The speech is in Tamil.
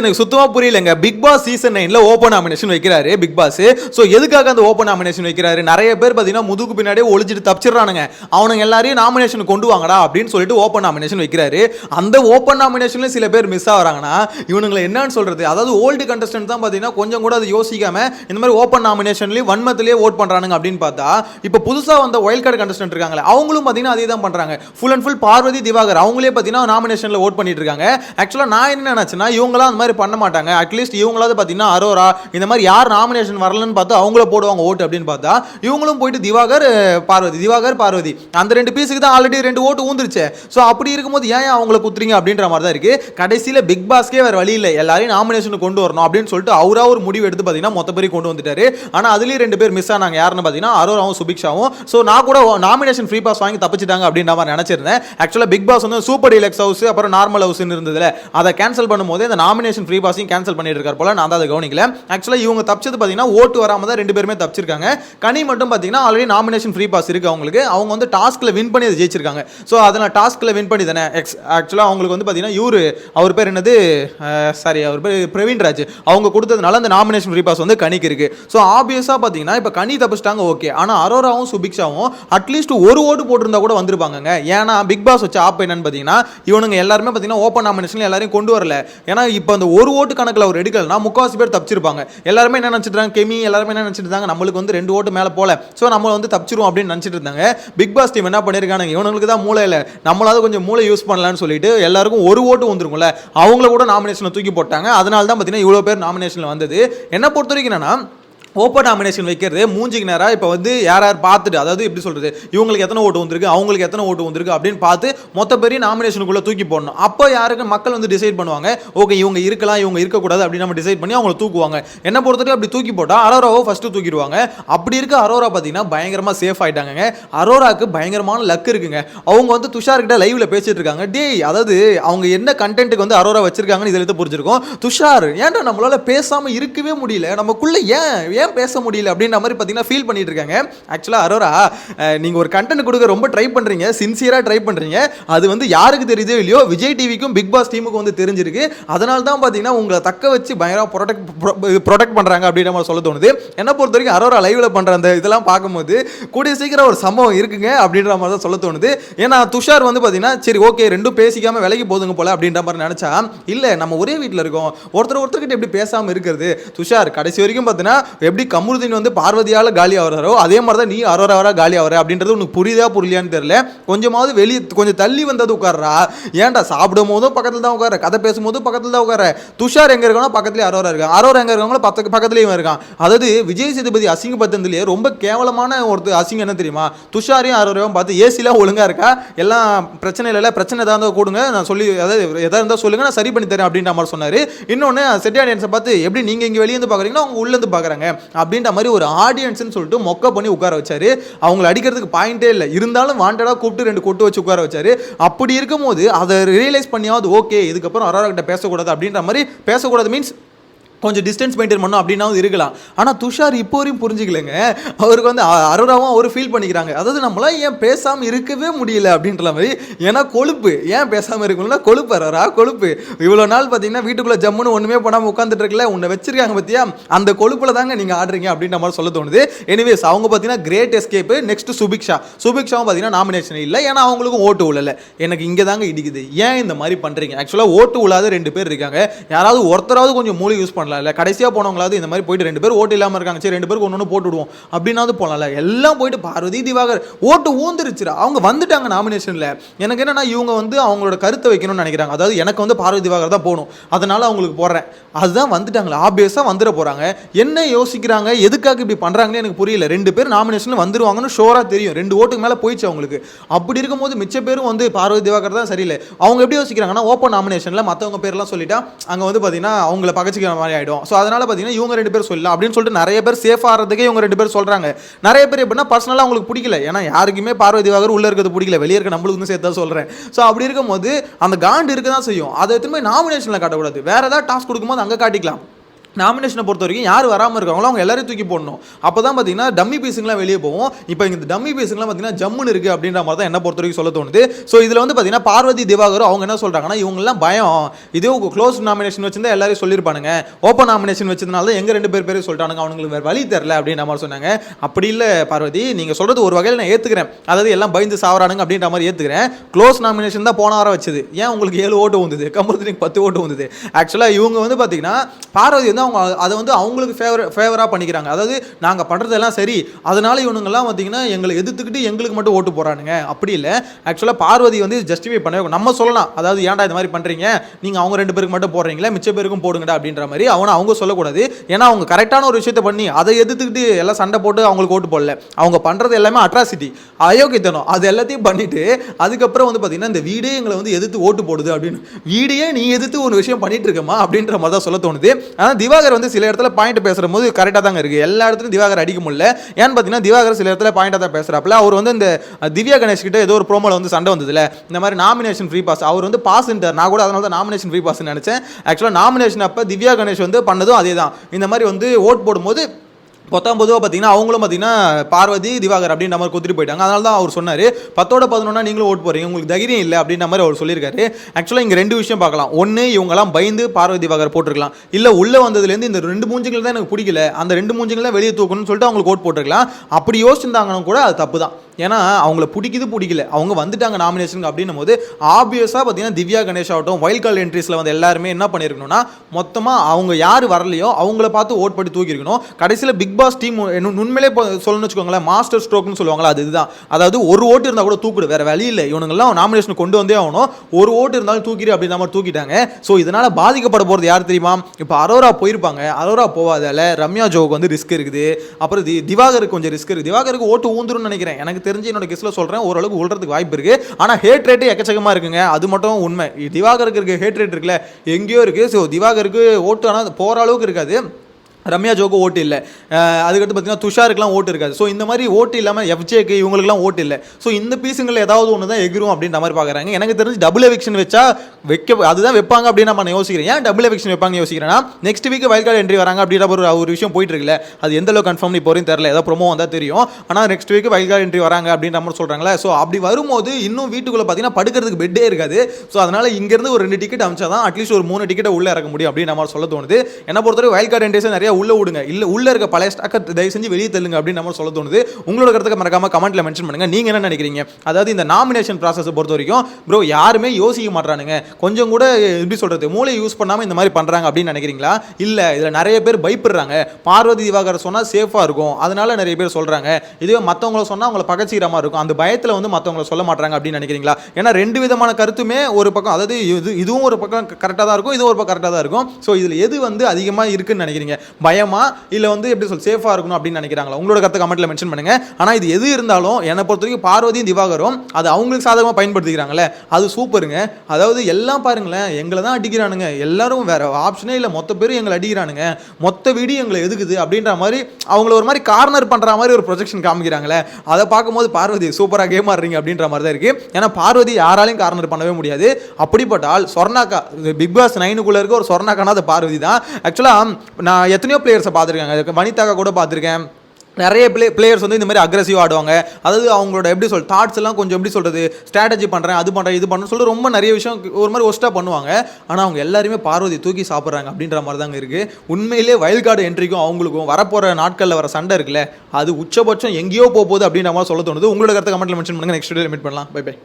எனக்கு சுத்தமாக புரியலங்க. பிக் பாஸ் சீசன் நைனில் ஓப்பன் நாமினேஷன் வைக்கிறாரு பிக் பாஸ் ஸோ எதுக்காக அந்த ஓப்பன் நாமினேஷன் வைக்கிறாரு? நிறைய பேர் பார்த்தீங்கன்னா முதுகு பின்னாடியே ஒழிச்சிட்டு தப்பிச்சிடறானுங்க. அவனுங்க எல்லாரையும் நாமினேஷன் கொண்டு வாங்கடா அப்படின்னு சொல்லிட்டு ஓப்பன் நாமினேஷன் வைக்கிறாரு. அந்த ஓப்பன் நாமினேஷன்ல சில பேர் மிஸ் ஆகுறாங்கன்னா இவனுங்களை என்னன்னு சொல்றது? அதாவது ஓல்டு கண்டஸ்டன்ட் தான் பார்த்தீங்கன்னா கொஞ்சம் கூட அதை யோசிக்காம இந்த மாதிரி ஓப்பன் நாமினேஷன்லேயும் வன்மத்திலேயே ஓட் பண்ணுறானுங்க அப்படின்னு பார்த்தா இப்போ புதுசாக வந்த ஒயில்ட் கார்டு கண்டஸ்டன்ட் இருக்காங்களே அவங்களும் பார்த்தீங்கன்னா அதே தான் பண்ணுறாங்க full and full Parvathy Divakar அவங்களே பார்த்தீங்கன்னா நாமினேஷனில் ஓட் பண்ணிட்டு இருக்காங்க. ஆக்சுவலாக நான் என்ன நினச்சுன்னா இவங்களாம் அந்த மாதிரி பண்ண மாட்டாங்க. அட்லீஸ்ட் இவங்களாவது பார்த்தீங்கன்னா அரோரா இந்த மாதிரி யார் நாமினேஷன் வரலன்னு பார்த்து அவங்கள போடுவாங்க ஓட்டு அப்படின்னு பார்த்தா இவங்களும் போயிட்டு திவாகர் பார்வதி திவாகர் பார்வதி. அந்த ரெண்டு பீஸுக்கு தான் ஆல்ரெடி ரெண்டு ஓட்டு ஊந்துருச்சு. ஸோ அப்படி இருக்கும்போது ஏன் ஏன் அவங்கள குத்துறீங்க அப்படின்ற மாதிரி தான் இருக்கு. கடைசியில் பிக் பாஸ்க்கே வேற வழி இல்லை. எல்லாரையும் நாமினேஷன் கொண்டு வரணும் அப்படின்னு சொல்லிட்டு அவரா ஒரு முடிவு எடுத்து பார்த்தீங்கன்னா மொத்த பேரையும் கொண்டு வந்துட்டாரு. ஆனால் அதுலேயும் ரெண்டு பேர் மிஸ் ஆனாங்க. யாருன்னு பார்த்தீங்கன்னா அரோராவும் சுபிக்ஷாவும். ஸோ நான் கூட நாமினேஷன் ஃப்ரீ பாஸ் வாங்கி தப்பிச்சிட்டாங்க அப்படின்ற மாதிரி நினச்சிருந்தேன். ஆக்சுவலாக பிக் பாஸ் வந்து சூப்பர் டீலக்ஸ் ஹவுஸ் அப்புறம் நார்மல் ஹவுஸ்னு இருந்ததுல அதை கேன்சல் பண்ணும்போது இந்த நாமினேஷன் ஃப்ரீ பாஸையும் கேன்சல் பண்ணிட்டு இருக்கார் போல. நான் தான் அதை கவனிக்கல. ஆக்சுவலாக இவங்க தப்பிச்சது பார்த்தீங்கன்னா ஓட்டு வராமல் தான் ரெண்டு பேருமே தப்பிச்சிருக்காங்க. கனி மட்டும் பார்த்தீங்கன்னா ஆல்ரெடி நாமினேஷன் ஃப்ரீ பாஸ் இருக்கு அவங்களுக்கு. அவங்க வந்து டாஸ்க்கில் வின் பண்ணி அதை ஜெயிச்சிருக்காங்க. ஸோ அதில் டாஸ்க்கில் வின் பண்ணி தானே எக்ஸ் ஆக்சுவலாக அவங்களுக்கு வந்து பார்த்தீங்கன்னா இவரு அவர் பேர் என்னது? சாரி அவர் பேர் பிரவீன் ராஜ். அவங்க கொடுத்ததுனால அந்த நாமினேஷன் ஃப்ரீ பாஸ் வந்து கனிக்கு இருக்கு. ஸோ ஆப்வியஸாக பார்த்தீங்கன்னா இப்போ கனி தப்பிச்சிட்டாங்க ஓகே ஆனால் அரோராவும் சுபிக்ஷாவும் அட்லீஸ்ட் ஒரு ஓட்டு போட்டிருந்தா கூட வந்திருப்பாங்க ஏன்னா பிக் பாஸ் வச்ச ஆப் என்னன்னு பார்த்தீங்கன்னா இவனுங்க எல்லாருமே பார்த்தீங்கன்னா ஓப்பன் நாமினேஷன் எல்லாரையும் கொண்டு வரல. ஏன்னா இப்போ அந்த ஒரு ஓட்டு கணக்கில் அவர் எடுக்கலனா முக்காவாசி பேர் தப்பிச்சிருப்பாங்க. எல்லாருமே என்ன நினச்சிட்டு கெமி எல்லாருமே என்ன நினச்சிட்டு இருந்தாங்க நம்மளுக்கு வந்து ரெண்டு ஓட்டு மேலே போல. ஸோ நம்ம வந்து தப்பிச்சிருவோம் அப்படின்னு நினச்சிட்டு இருந்தாங்க. பிக் பாஸ் டீம் என்ன பண்ணியிருக்காங்க இவனுங்களுக்கு தான் மூளை இல்லை. நம்மளாவது கொஞ்சம் மூளை யூஸ் பண்ணலாம்னு சொல்லிட்டு எல்லாருக்கும் ஒரு ஓட்டு வந்துருக்கும்ல. அவங்கள கூட நாமினேஷனில் தூக்கி போட்டாங்க. அதனால தான் பார்த்தீங்கன்னா இவ்வளோ பேர் நாமினேஷனில் வந்தது. என்ன பொறுத்த வரைக்கும் என்னன்னா ஓப்பன் நாமினேஷன் வைக்கிறது. மூஞ்சிக்கு நேராக இப்போ வந்து யார் யார் பார்த்துட்டு அதாவது எப்படி சொல்கிறது இவங்களுக்கு எத்தனை ஓட்டு வந்திருக்கு அவங்களுக்கு எத்தனை ஓட்டு வந்திருக்கு அப்படின்னு பார்த்து மொத்த பெரிய நாமினேஷனுக்குள்ளே தூக்கி போடணும். அப்போ யாருக்கு மக்கள் வந்து டிசைட் பண்ணுவாங்க ஓகே இவங்க இருக்கலாம் இவங்க இருக்கக்கூடாது அப்படின்னு நம்ம டிசைட் பண்ணி அவங்கள தூக்குவாங்க. என்ன பொறுத்தவரைக்கும் அப்படி தூக்கி போட்டால் அரோராவை ஃபஸ்ட்டு தூக்கிடுவாங்க. அப்படி இருக்க அரோரா பார்த்தீங்கன்னா பயங்கரமாக சேஃப் ஆகிட்டாங்க அரோராக்கு பயங்கரமான லக் இருக்குங்க. அவங்க வந்து துஷார்கிட்ட லைவில் பேசிகிட்டு இருக்காங்க. டேய் அதாவது அவங்க என்ன கண்டென்ட்டுக்கு வந்து அரோரா வச்சிருக்காங்கன்னு இதில் எடுத்து புரிஞ்சிருக்கும். துஷார் ஏன்டா நம்மளால பேசாமல் இருக்கவே முடியல? நமக்குள்ளே ஏன் ஏன் பேச முடியல அப்படின்ற மாதிரி பார்த்தீங்கன்னா ஃபீல் பண்ணிட்டு இருக்காங்க. ஆக்சுவலாக அரோரா நீங்கள் ஒரு கண்டென்ட் கொடுக்க ரொம்ப ட்ரை பண்ணுறீங்க சின்சியராக ட்ரை பண்ணுறீங்க அது வந்து யாருக்கு தெரியுதோ இல்லையோ விஜய் டிவிக்கும் பிக் பாஸ் டீமுக்கும் வந்து தெரிஞ்சிருக்கு. அதனால தான் பார்த்தீங்கன்னா உங்களை தக்க வச்சு பயங்கரமாக ப்ரொடெக்ட் ப்ரொடெக்ட் பண்ணுறாங்க அப்படின்ற மாதிரி சொல்ல தோணுது. என்னை பொறுத்த வரைக்கும் அரோரா லைவில் பண்ணுற அந்த இதெல்லாம் பார்க்கும்போது கூடிய சீக்கிரம் ஒரு சம்பவம் இருக்குங்க அப்படின்ற மாதிரி தான் சொல்ல தோணுது. ஏன்னா துஷார் வந்து பார்த்தீங்கன்னா சரி ஓகே ரெண்டும் பேசிக்காமல் விலைக்கு போதுங்க போல அப்படின்ற மாதிரி நினச்சா இல்லை நம்ம ஒரே வீட்டில் இருக்கோம். ஒருத்தர் ஒருத்தர்கிட்ட எப்படி பேசாமல் இருக்கிறது? துஷார் கடைசி வரைக்கும் பார்த்தீங்கன்னா எப்படி கமருதீன் வந்து பார்வதியால் காலி ஆகிறாரோ அதே மாதிரி தான் நீ அரோராவரா காலி ஆகிற அப்படின்றது உனக்கு புரியுதா புரியலையான்னு தெரியல. கொஞ்சமாவது வெளியே கொஞ்சம் தள்ளி வந்தது உட்கார்றா. ஏன்டா சாப்பிடும் போதும் பக்கத்தில் தான் உட்கார கதை பேசும்போதும் பக்கத்தில் தான் உட்கார துஷார் எங்கே இருக்கானோ பக்கத்துலேயே அரோரா இருக்கான் அரோரா எங்கே இருக்காங்களோ பக்கத்து பக்கத்துலேயும் இருக்கான். அதாவது விஜய் சேதுபதி அசிங்கப்படுத்துறதுலேயே ரொம்ப கேவலமான ஒரு அசிங்கம் என்ன தெரியுமா? துஷாரையும் அரோரையும் பார்த்து ஏசிலாம் ஒழுங்காக இருக்கா? எல்லாம் பிரச்சனை இல்லை பிரச்சனை ஏதாவது இருந்தால் கொடுங்க. நான் சொல்லி அதாவது எதாவது இருந்தால் சொல்லுங்க நான் சரி பண்ணி தரேன் அப்படின்ற மாதிரி சொன்னார். இன்னொன்று செட்டியாடியன்ஸை பார்த்து எப்படி நீங்கள் இங்கே வெளியே வந்து பார்க்குறீங்கன்னா அவங்க உள்ளேருந்து பார்க்குறாங்க அப்படின்ற மாதிரி ஒரு ஆடியன்ஸ்னு சொல்லிட்டு மொக்க பண்ணி உட்கார வச்சாரு. அவங்கள அடிக்கிறதுக்கு பாயிண்டே இல்லை. இருந்தாலும் வாண்டடாக கூப்பிட்டு ரெண்டு கொட்டு வச்சு உட்கார வச்சாரு. அப்படி இருக்கும்போது அதை ரியலைஸ் பண்ணியாவது ஓகே இதுக்கப்புறம் அரோரா கிட்ட பேசக்கூடாது அப்படின்ற மாதிரி பேசக்கூடாது மீன்ஸ் கொஞ்சம் டிஸ்டன்ஸ் மெயின்டைன் பண்ணோம் அப்படின்னாவும் இருக்கலாம். ஆனால் துஷார் இப்போ வரையும் புரிஞ்சுக்கலங்க. அவருக்கு வந்து அ- அரோராவும் அவர் ஃபீல் பண்ணிக்கிறாங்க. அதாவது நம்மளாம் ஏன் பேசாமல் இருக்கவே முடியல அப்படின்ற மாதிரி ஏன்னா கொழுப்பு. ஏன் பேசாமல் இருக்கணும்னா கொழுப்பு அரோரா கொழுப்பு. இவ்வளோ நாள் பார்த்தீங்கன்னா வீட்டுக்குள்ளே ஜம்முன்னு ஒன்றுமே பண்ணாமல் உட்காந்துட்டு இருக்கல உன்னை வச்சிருக்காங்க பார்த்தியா அந்த கொழுப்பில் தாங்க நீங்கள் ஆடுறீங்க அப்படின்ற மாதிரி சொல்ல தோணுது. எனிவேஸ் அவங்க பார்த்தீங்கன்னா கிரேட் எஸ்கேப்பு நெக்ஸ்ட் சுபிக்ஷா சுபிக்ஷாவும் பார்த்தீங்கன்னா நாமினேஷன் இல்லை. ஏன்னா அவங்களுக்கும் ஓட்டு உள்ளல எனக்கு இங்கே தாங்க இடிக்குது. ஏன் இந்த மாதிரி பண்ணுறீங்க ஆக்சுவலாக ஓட்டு உள்ளாத ரெண்டு பேர் இருக்காங்க. யாராவது ஒருத்தராவது கொஞ்சம் மூளை யூஸ் பண்ண இல்லை கடைசியாக போனவங்களாவது இந்த மாதிரி போயிட்டு ரெண்டு பேர் ஓட்டு இல்லாமல் இருக்காங்க. சரி ரெண்டு பேருக்கு ஒன்று ஒன்று போட்டு விடுவோம். அப்படின்னாவது போகலாம்ல எல்லாம் போயிட்டு பார்வதி திவாகர் ஓட்டு ஊந்துருச்சுடா. அவங்க வந்துட்டாங்க நாமினேஷனில் எனக்கு என்னன்னா இவங்க வந்து அவங்களோட கருத்தை வைக்கணும்னு நினைக்கிறாங்க. அதாவது எனக்கு வந்து பார்வதி திவாகர் தான் போகணும். அதனால அவங்களுக்கு போடுறேன். அதுதான் வந்துட்டாங்களே. ஆப்வியஸாக வந்துட போகிறாங்க என்ன யோசிக்கிறாங்க? எதுக்காக இப்படி பண்ணுறாங்கன்னு எனக்கு புரியல. ரெண்டு பேர் நாமினேஷனில் வந்துருவாங்கன்னு ஷோராக தெரியும். ரெண்டு ஓட்டுக்கு மேலே போயிடுச்சு அவங்களுக்கு. அப்படி இருக்கும்போது மிச்ச பேரும் வந்து பார்வதி திவாகர் தான் சரியில்லை. அவங்க எப்படி யோசிக்கிறாங்கன்னா ஓப்பன் நாமினேஷனில் மற்றவங்க பேர்லாம் சொல்லிட்டா அங்கே வந்து பார்த்தீங்கன்னா அவங்கள பகச்சிக்கிற மாதிரி ஆகிடும் ஸோ அதனால் பார்த்தீங்கன்னா இவங்க ரெண்டு பேர் சொல்லலாம். அப்படின்னு சொல்லிட்டு நிறைய பேர் சேஃப் ஆகிறதுக்கே இவங்க ரெண்டு பேர் சொல்கிறாங்க நிறைய பேர் எப்படின்னா பர்சனலாக அவங்களுக்கு பிடிக்கல. ஏன்னா யாருக்குமே பார்வதி திவாகர் உள்ளே இருக்கிறது பிடிக்கல. வெளியே இருக்க நம்மளுக்கு வந்து சேர்த்து தான் சொல்கிறேன் ஸோ அப்படி இருக்கும்போது அந்த காண்டு இருக்க தான் செய்யும். அதை எத்தனை நாமினேஷனில் காட்டக்கூடாது. வேறு ஏதாவது டாஸ்க் கொடுக்கும்போது அங்கே காட்டிக்கலாம். நாமினேஷனை பொறுத்த வரைக்கும் யார் வராமல் இருக்காங்களோ அவங்க எல்லாரையும் தூக்கி போடணும். அப்போ தான் பார்த்தீங்கன்னா டம்மி பீஸுங்களாம் வெளியே போகும் இப்போ இந்த டம்மி பீஸுங்களாம் பார்த்தீங்கன்னா ஜம்முன்னு இருக்குது அப்படின்ற மாதிரி தான் என்ன பொறுத்த வரைக்கும் சொல்ல தோணுது. ஸோ இதில் வந்து பார்த்தீங்கன்னா பார்வதி திவாகர் அவங்க என்ன சொல்கிறாங்கன்னா இவங்கெல்லாம் பயம். இதே க்ளோஸ் நாமினேஷன் வச்சிருந்தா எல்லாரையும் சொல்லியிருப்பானுங்க. ஓப்பன் நாமினேஷன் வச்சதுனால தான் எங்கள் ரெண்டு பேர் பேரும் சொல்லிட்டானுங்க. அவங்களுக்கு வேறு வழி தெரில அப்படின்ற மாதிரி சொன்னாங்க. அப்படி இல்லை பார்வதி நீங்கள் சொல்கிறது ஒரு வகையில் நான் ஏற்றுக்கிறேன் அதாவது எல்லாம் பயந்து சாவறானுங்க அப்படின்ற மாதிரி ஏற்றுக்கிறேன் க்ளோஸ் நாமினேஷன் தான் போன வாரம் வச்சது. ஏன் உங்களுக்கு ஏழு ஓட்டு வந்தது? கம்பல்சரி பத்து ஓட்டு வந்தது. ஆக்சுவலாக இவங்க வந்து பார்த்தீங்கன்னா பார்வதி வந்து அவங்க அதை வந்து அவங்களுக்கு ஃபேவர் ஃபேவராக பண்ணிக்கிறாங்க. அதாவது நாங்கள் பண்ணுறதெல்லாம் சரி அதனால இவனுங்கெல்லாம் பார்த்தீங்கன்னா எங்களை எதிர்த்துக்கிட்டு எங்களுக்கு மட்டும் ஓட்டு போகிறானுங்க அப்படி இல்லை. ஆக்சுவலாக பார்வதி வந்து ஜஸ்டிஃபை பண்ணவே நம்ம சொல்லலாம். அதாவது ஏன்டா இந்த மாதிரி பண்ணுறீங்க நீங்கள் அவங்க ரெண்டு பேருக்கு மட்டும் போடுறீங்களா? மிச்ச பேருக்கும் போடுங்கடா அப்படின்ற மாதிரி அவனை அவங்க சொல்லக்கூடாது. ஏன்னா அவங்க கரெக்டான ஒரு விஷயத்தை பண்ணி அதை எதிர்த்துக்கிட்டு எல்லாம் சண்டை போட்டு அவங்களுக்கு ஓட்டு போடல. அவங்க பண்ணுறது எல்லாமே அட்ராசிட்டி அயோக்கியத்தனம். அது எல்லாத்தையும் பண்ணிட்டு அதுக்கப்புறம் வந்து பார்த்தீங்கன்னா இந்த வீடே எங்களை வந்து எதிர்த்து ஓட்டு போடுது அப்படின்னு. வீடே நீ எதிர்த்து ஒரு விஷயம் பண்ணிட்டு இருக்கமா அப்படின்ற மாதிரி தான் சொல்ல தோணுது. ஆனால் திவாகர் வந்து சில இடத்துல பாயிண்ட் பேசுகிற போது கரெக்டாக தாங்க இருக்குது எல்லா இடத்துலையும் திவாகர் அடிக்க முடியல. ஏன்னு பார்த்தீங்கன்னா திவாகர் சில இடத்துல பாயிண்டாக தான் பேசுகிறாப்புல அவர் வந்து இந்த திவ்யா கணேஷ் கிட்ட ஏதோ ஒரு ப்ரோமோல வந்து சண்டை வந்ததுல. இந்த மாதிரி நாமினேஷன் ஃப்ரீ பாஸ் அவர் வந்து பாஸ்ன்றார் நான் கூட அதனால தான் நாமினேஷன் ஃப்ரீ பாஸ் நினச்சேன். ஆக்சுவலாக நாமினேஷன் அப்போ திவ்யா கணேஷ் வந்து பண்ணதும் அதே தான் இந்த மாதிரி வந்து ஓட் போடும்போது பத்தாம் பொதுவாக பார்த்தீங்கன்னா அவங்களும் பார்த்தீங்கன்னா பார்வதி திவாகர் அப்படின்ற மாதிரி கொடுத்துட்டு போயிட்டாங்க. அதனால தான் அவர் சொன்னார் பத்தோட பதினொன்னா நீங்களும் ஓட்டு போகிறீங்க உங்களுக்கு தைரியம் இல்லை அப்படின்ற மாதிரி அவர் சொல்லியிருக்காரு. ஆக்சுவலாக இங்கே ரெண்டு விஷயம் பார்க்கலாம். ஒன்று இவங்கெல்லாம் பயந்து பார்வதி திவாகர் போட்டிருக்கலாம். இல்லை உள்ளே வந்ததுலேருந்து இந்த ரெண்டு மூஞ்சிகள் தான் எனக்கு பிடிக்கல. அந்த ரெண்டு மூஞ்சிகள் தான் வெளியே தூக்கணும்னு சொல்லிட்டு அவங்களுக்கு ஓட் போட்டிருக்கலாம். அப்படி யோசிச்சிருந்தாங்கன்னா கூட அது தப்பு தான். ஏன்னா அவங்கள பிடிக்குது பிடிக்கல. அவங்க வந்துட்டாங்க நாமினேஷனுக்கு அப்படின்னும் போது ஆப்வியஸாக பார்த்தீங்கன்னா திவ்யா கணேஷ் ஆகட்டும் வைல்ட் கார்டு என்ட்ரிஸில் வந்து எல்லாருமே என்ன பண்ணியிருக்கணும்னா மொத்தமாக அவங்க யார் வரலையோ அவங்கள பார்த்து ஓட் பண்ணி தூக்கியிருக்கணும். கடைசியில் பிக் பாஸ் டீம் உண்மையிலே சொல்லணும்னு வச்சுக்கோங்களேன் மாஸ்டர் ஸ்ட்ரோக்னு சொல்லுவாங்களா அது இதுதான். அதாவது ஒரு ஓட்டு இருந்தால் கூட தூக்கிடு வேறு வழி இல்லை. இவனுங்கெல்லாம் நாமினேஷன் கொண்டு வந்தே ஆகணும். ஒரு ஓட்டு இருந்தாலும் தூக்கிடு அப்படின்ற மாதிரி தூக்கிட்டாங்க. ஸோ இதனால் பாதிக்கப்பட போகிறது யார் தெரியுமா? இப்போ அரோரா போயிருப்பாங்க. அரோரா போவாதால ரம்யா ஜோவுக்கு வந்து ரிஸ்க் இருக்குது. அப்புறம் தி திவாகருக்கு கொஞ்சம் ரிஸ்க் இருக்குது. திவாகருக்கு ஓட்டு ஊந்துரும்னு நினைக்கிறேன். எனக்கு தெரிஞ்சு என்னோட கெஸ்ட்டில் சொல்கிறேன் ஓரளவுக்கு உள்றதுக்கு வாய்ப்பு இருக்குது ஆனால் ஹேட் ரேட்டு எக்கச்சக்கமாக இருக்குங்க. அது மட்டும் உண்மை. திவாகருக்கு இருக்க ஹேட் ரேட் இருக்குல்ல. எங்கேயோ இருக்குது ஸோ திவாகருக்கு ஓட்டு ஆனால் போகிற அளவுக்கு இருக்காது. ரம்யா ஜோக்கு ஓட்டு இல்லை. அதுக்கடுத்து பார்த்தீங்கன்னா துஷாருக்குலாம் ஓட்டு இருக்காது. ஸோ இந்த மாதிரி ஓட்டு இல்லாமல் எஃப்ஜேக்கு இவங்களுக்குலாம் ஓட்டு இல்லை. ஸோ இந்த பீஸுங்களில் ஏதாவது ஒன்று தான் எகிரும் அப்படின்ற மாதிரி பார்க்குறாங்க எனக்கு தெரிஞ்சு டபுள் எவிக்ஷன் வச்சா வைக்க அதுதான் வைப்பாங்க அப்படின்னு நான் யோசிக்கிறேன். ஏன் டபுள் எவிக்ஷன் வைப்பாங்க யோசிக்கிறேன்னா next week wild card entry வராங்க அப்படின்ற ஒரு ஒரு விஷயம் போயிட்டு இருக்குல்ல. அது எந்த அளவுக்கு கன்ஃபார்ம் இப்போ வரையும் தெரியல. ஏதோ ப்ரோமோ வந்தால் தெரியும். ஆனால் next week wild card entry வராங்க அப்படின்ற மாதிரி சொல்கிறாங்களே ஸோ அப்படி வரும்போது இன்னும் வீட்டுக்குள்ளே பார்த்தீங்கன்னா படுக்கிறதுக்கு பெட்டே இருக்காது. ஸோ அதனால் இங்கேருந்து ஒரு ரெண்டு டிக்கெட் அமைச்சா தான் அட்லீஸ்ட் ஒரு மூணு டிக்கெட்டை உள்ளே இறக்க முடியும் அப்படின்னு நம்ம சொல்ல தோணுது. என்ன பொறுத்தவரை வைல்ட் கார்டு என்ட்ரிஸ் நிறைய உள்ளே விடுங்க. இல்லை உள்ளே இருக்க பழைய ஸ்டாக்கை தயவு செஞ்சு வெளியே தள்ளுங்க அப்படின்னு நம்ம சொல்ல தோணுது. உங்களோட கருத்துக்கு மறக்காம கமெண்ட்டில் மென்ஷன் பண்ணுங்க. நீங்கள் என்ன நினைக்கிறீங்க? அதாவது இந்த நாமினேஷன் ப்ராசஸை பொறுத்த வரைக்கும் ப்ரோ யாருமே யோசிக்க மாட்டானுங்க கொஞ்சம் கூட எப்படி சொல்கிறது மூளை யூஸ் பண்ணாமல் இந்த மாதிரி பண்ணுறாங்க அப்படின்னு நினைக்கிறீங்களா? இல்லை இதில் நிறைய பேர் பயப்படுறாங்க. பார்வதி திவாகர் சொன்னால் சேஃபாக இருக்கும். அதனால நிறைய பேர் சொல்கிறாங்க இதுவே மற்றவங்கள சொன்னால் அவங்கள பகச்சிக்கிற மாதிரி இருக்கும். அந்த பயத்தில் வந்து மற்றவங்கள சொல்ல மாட்டாங்க அப்படின்னு நினைக்கிறீங்களா? ஏன்னா ரெண்டு விதமான கருத்துமே ஒரு பக்கம் அதாவது இது இதுவும் ஒரு பக்கம் கரெக்டாக தான் இருக்கும் இதுவும் ஒரு பக்கம் கரெக்டாக தான் இருக்கும். ஸோ இதில் எது வந்து அதிகமாக இருக்குன்னு நினைக்கிறீங்க? பயமா இல்லை வந்து எப்படி சொல் சேஃபாக இருக்கணும் அப்படின்னு நினைக்கிறாங்களா? உங்களோட கருத்து கமெண்ட்டில் மென்ஷன் பண்ணுங்க. ஆனால் இது எது இருந்தாலும் என்னை பொறுத்த வரைக்கும் பார்வதியும் திவாகரும் அது அவங்களுக்கு சாதகமாக பயன்படுத்திக்கிறாங்களே அது சூப்பருங்க. அதாவது எல்லாம் பாருங்களேன் எங்களை தான் அடிக்கிறானுங்க. எல்லாரும் வேற ஆப்ஷனே இல்லை. மொத்த பேரும் எங்களை அடிக்கிறானுங்க. மொத்த வீடு எங்களை எதுக்குது அப்படின்ற மாதிரி அவங்கள ஒரு மாதிரி கார்னர் பண்ணுற மாதிரி ஒரு ப்ரொஜெக்ஷன் காமிக்கிறாங்களே அதை பார்க்கும்போது பார்வதி சூப்பராக கேம் ஆடுறீங்க அப்படின்ற மாதிரி தான் இருக்குது ஏன்னா பார்வதி யாராலையும் கார்னர் பண்ணவே முடியாது. அப்படிப்பட்டால் சொர்ணாக்கா பிக் பாஸ் நைனுக்குள்ளே இருக்க ஒரு சொர்ணாக்கானா அது பார்வதி தான். ஆக்சுவலாக நான் எத்தனையோ பிளேயர்ஸை பார்த்துருக்காங்க. வனிதாக்கா கூட பார்த்துருக்கேன். நிறைய பிளே பிளேயர்ஸ் வந்து இந்த மாதிரி அக்ரஸிவ் ஆடுவாங்க. அதாவது அவங்களோட எப்படி சொல் தாட்ஸ் எல்லாம் கொஞ்சம் எப்படி சொல்கிறது ஸ்ட்ராட்டஜி பண்ணுறேன் அது பண்ணுறேன் இது பண்ணுறேன் சொல்லிட்டு ரொம்ப நிறைய விஷயம் ஒரு மாதிரி ஒஸ்ட்டாக பண்ணுவாங்க. ஆனால் அவங்க எல்லாருமே பார்வதி தூக்கி சாப்பிட்றாங்க அப்படின்ற மாதிரி தாங்க இருக்குது உண்மையிலே வயல் கார்டு என்ட்ரிக்கும் அவங்களுக்கும் வரப்போகிற நாட்களில் வர சண்டை இருக்குல்ல அது உச்சபட்சம் எங்கேயோ போகுது அப்படின்ற மாதிரி சொல்ல தோணுது. உங்களோட கருத்தை கமெண்ட்டில் மென்ஷன் பண்ணுங்கள் நெக்ஸ்ட் வீடியோ மீட் பண்ணலாம். Bye bye